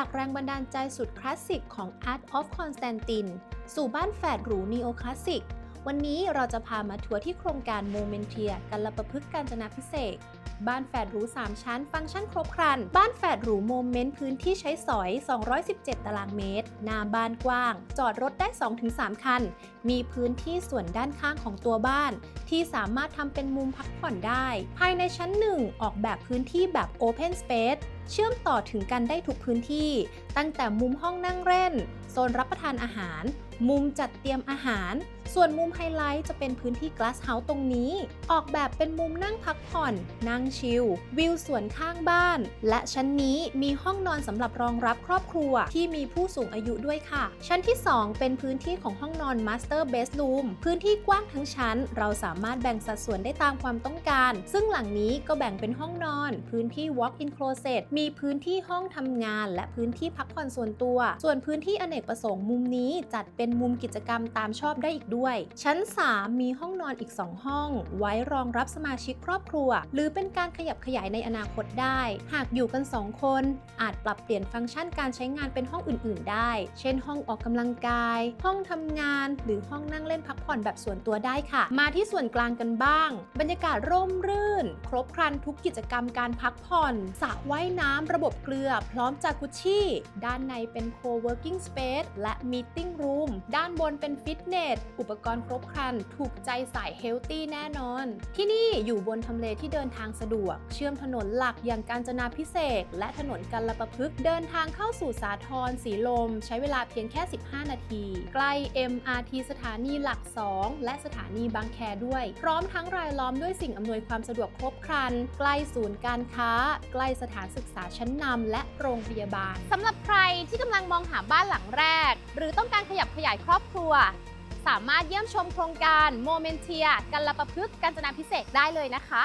จากแรงบันดาลใจสุดคลาสสิกของ Art of Constantine สู่บ้านแฝดหรูนีโอคลาสสิก วันนี้เราจะพามาทัวร์ที่โครงการโมเมนเทียกัลประพฤกษ์การจนาพิเศษบ้านแฝดหรู 3 ชั้น ฟังก์ชันครบครัน บ้านแฝดหรูโมเมนต์พื้นที่ใช้สอย 217 ตารางเมตร หน้าบ้านกว้าง จอดรถได้ 2-3 คัน มีพื้นที่ส่วนด้านข้างของตัวบ้าน ที่สามารถทำเป็นมุมพักผ่อนได้ ภายในชั้น 1 ออกแบบพื้นที่แบบ Open Space เชื่อมต่อถึงกันได้ทุกพื้นที่ ตั้งแต่มุมห้องนั่งเล่น โซนรับประทานอาหาร มุมจัดเตรียมอาหาร ส่วนมุมไฮไลท์จะเป็นพื้นที่ Glass House ตรงนี้ ออกแบบเป็นมุมนั่งพักผ่อน นั่งชิล วิวสวนข้างบ้าน และชั้นนี้มีห้องนอนสำหรับรองรับครอบครัวที่มีผู้สูงอายุด้วยค่ะ ชั้นที่ 2 เป็นพื้นที่ของห้องนอน Master Bedroom พื้นที่กว้างทั้งชั้น เราสามารถแบ่งสัดส่วนได้ตามความต้องการ ซึ่งหลังนี้ก็แบ่งเป็นห้องนอน พื้นที่ Walk-in Closet มีพื้นที่ห้องทำงาน และพื้นที่พักผ่อนส่วนตัว ส่วนพื้นที่อเนกประสงค์มุมนี้จัดเป็นมุมกิจกรรมตามชอบได้อีกด้วยชั้น 3 มีห้องนอนอีก 2 ห้อง ไว้รองรับสมาชิกครอบครัว หรือเป็นการขยับขยายในอนาคตได้ หากอยู่กัน 2 คน อาจปรับเปลี่ยนฟังก์ชันการใช้งานเป็นห้องอื่น ๆ ได้ เช่น ห้องออกกำลังกาย ห้องทำงาน หรือห้องนั่งเล่นพักผ่อนแบบส่วนตัวได้ค่ะ มาที่ส่วนกลางกันบ้าง บรรยากาศร่มรื่น ครบครันทุกกิจกรรมการพักผ่อนสระว่ายน้ำระบบเกลือ พร้อมจากุชชี่ ด้านในเป็น co-working space และ meeting room ด้านบนเป็นฟิตเนสอุปกรณ์ครบครัน ถูกใจสายเฮลตี้แน่นอน ที่นี่อยู่บนทำเลที่เดินทางสะดวก เชื่อมถนนหลักอย่างกาญจนาพิเศษ และถนนกัลประพฤกษ์เดินทางเข้าสู่สาทรสีลม ใช้เวลาเพียงแค่ 15 นาที ใกล้ MRT สถานีหลัก 2 และสถานีบางแคด้วย พร้อมทั้งรายล้อมด้วยสิ่งอำนวยความสะดวกครบครัน ใกล้ศูนย์การค้า ใกล้สถานศึกษาชั้นนำและโรงพยาบาลสำหรับใครที่กำลังมองหาบ้านหลังแรก หรือต้องการขยับขยายครอบครัว สามารถเยี่ยมชมโครงการโมเมนเทียกันละประพฤกษ์การจนาพิเศษได้เลยนะคะ